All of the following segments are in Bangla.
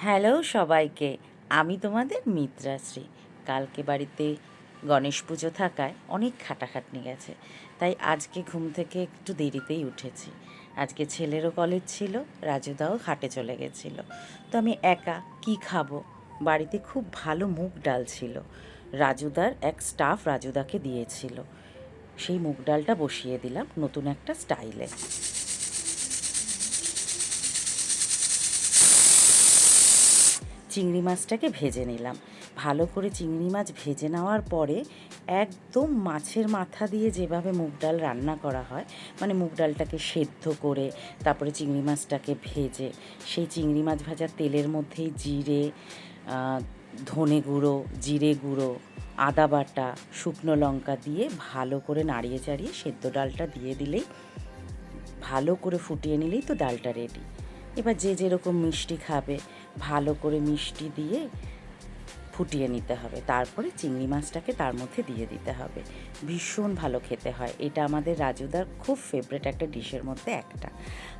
হ্যালো সবাইকে, আমি তোমাদের মিত্রাশ্রী। কালকে বাড়িতে গণেশ পুজো থাকায় অনেক খাটাখাটনি গেছে, তাই আজকে ঘুম থেকে একটু দেরিতেই উঠেছি। আজকে ছেলেরও কলেজ ছিল, রাজুদাও হাটে চলে গেছিল। তো আমি একা কি খাব? বাড়িতে খুব ভালো মুগ ডাল ছিল। রাজুদার এক স্টাফ রাজুদাকে দিয়েছিল। সেই মুগ ডালটা বসিয়ে দিলাম নতুন একটা স্টাইলে। চিংড়ি মাছটাকে ভেজে নিলাম। ভালো করে চিংড়ি মাছ ভেজে নেওয়ার পরে একদম মাছের মাথা দিয়ে যেভাবে মুগ ডাল রান্না করা হয় মানে মুগ ডালটাকে সেদ্ধ করে, তারপরে চিংড়ি মাছটাকে ভেজে, সেই চিংড়ি মাছ ভাজার তেলের মধ্যেই জিরে ধনে গুঁড়ো, জিরে গুঁড়ো, আদা বাটা, শুকনো লঙ্কা দিয়ে ভালো করে নাড়িয়ে চাড়িয়ে সেদ্ধ ডালটা দিয়ে দিলেই, ভালো করে ফুটিয়ে নিলেই তো ডালটা রেডি এবার যে যেরকম মিষ্টি খাবে, ভালো করে মিষ্টি দিয়ে ফুটিয়ে নিতে হবে। তারপরে চিংড়ি মাছটাকে তার মধ্যে দিয়ে দিতে হবে। ভীষণ ভালো খেতে হয়। এটা আমাদের রাজুদার খুব ফেভারেট একটা ডিশের মধ্যে একটা।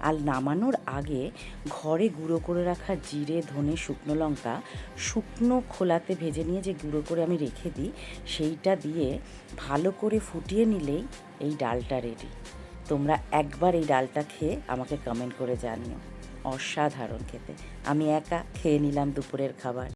আর নামানোর আগে ঘরে গুঁড়ো করে রাখা জিরে, ধনে, শুকনো লঙ্কা, শুকনো খোলাতে ভেজে নিয়ে যে গুঁড়ো করে আমি রেখে দিই, সেইটা দিয়ে ভালো করে ফুটিয়ে নিলেই এই ডালটা রেডি তোমরা একবার এই ডালটা খেয়ে আমাকে কমেন্ট করে জানিও। অসাধারণ খেতে। আমি একা খেয়ে নিলাম দুপুরের খাবার।